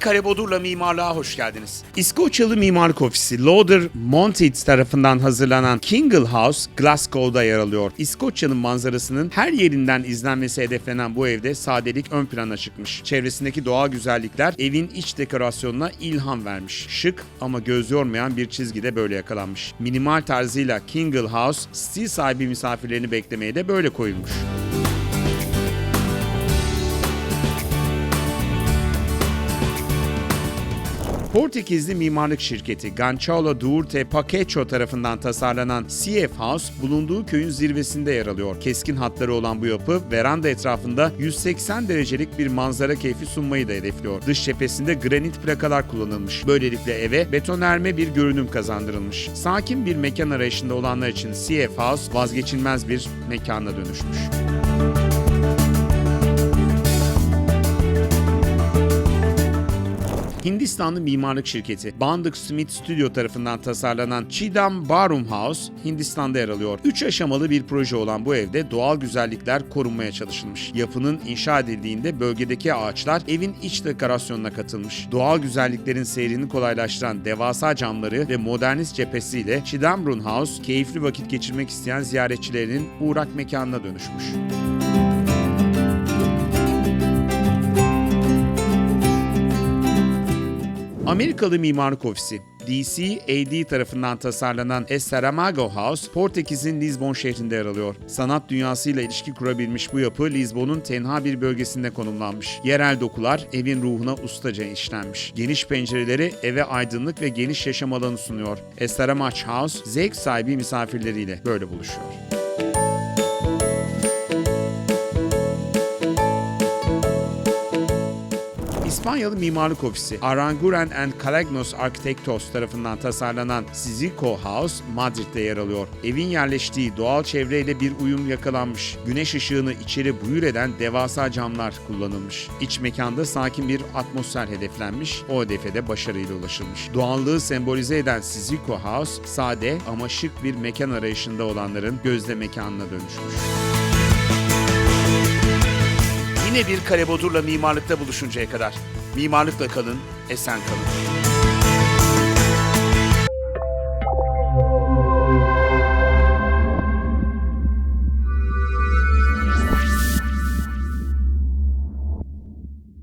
Kare Bodur'la mimarlığa hoş geldiniz. İskoçyalı mimarlık ofisi Lauder Monteith tarafından hazırlanan Kingle House Glasgow'da yer alıyor. İskoçya'nın manzarasının her yerinden izlenmesi hedeflenen bu evde sadelik ön plana çıkmış. Çevresindeki doğal güzellikler evin iç dekorasyonuna ilham vermiş. Şık ama göz yormayan bir çizgi de böyle yakalanmış. Minimal tarzıyla Kingle House stil sahibi misafirlerini beklemeye de böyle koyulmuş. Portekizli mimarlık şirketi Ganchalo Duarte Paquecho tarafından tasarlanan CF House bulunduğu köyün zirvesinde yer alıyor. Keskin hatları olan bu yapı veranda etrafında 180 derecelik bir manzara keyfi sunmayı da hedefliyor. Dış cephesinde granit plakalar kullanılmış. Böylelikle eve betonerme bir görünüm kazandırılmış. Sakin bir mekan arayışında olanlar için CF House vazgeçilmez bir mekana dönüşmüş. Hindistanlı mimarlık şirketi Bandık Smith Studio tarafından tasarlanan Chidam Barum House Hindistan'da yer alıyor. 3 aşamalı bir proje olan bu evde doğal güzellikler korunmaya çalışılmış. Yapının inşa edildiğinde bölgedeki ağaçlar evin iç dekorasyonuna katılmış. Doğal güzelliklerin seyrini kolaylaştıran devasa camları ve modernist cephesiyle Chidamrun House keyifli vakit geçirmek isteyen ziyaretçilerinin uğrak mekanına dönüşmüş. Amerikalı mimarlık ofisi DCAD tarafından tasarlanan Esaramago House, Portekiz'in Lisbon şehrinde yer alıyor. Sanat dünyasıyla ilişki kurabilmiş bu yapı Lisbon'un tenha bir bölgesinde konumlanmış. Yerel dokular evin ruhuna ustaca işlenmiş. Geniş pencereleri eve aydınlık ve geniş yaşam alanı sunuyor. Esaramago House, zevk sahibi misafirleriyle böyle buluşuyor. İspanyalı mimarlık ofisi Aranguren and Calagnos Architectos tarafından tasarlanan Sizico House Madrid'de yer alıyor. Evin yerleştiği doğal çevreyle bir uyum yakalanmış. Güneş ışığını içeri buyur eden devasa camlar kullanılmış. İç mekanda sakin bir atmosfer hedeflenmiş. O hedefe de başarıyla ulaşılmış. Doğallığı sembolize eden Sizico House sade ama şık bir mekan arayışında olanların gözde mekanına dönüşmüş. Yine bir kare bodurla mimarlıkta buluşuncaya kadar. Mimarlıkla kalın, esen kalın.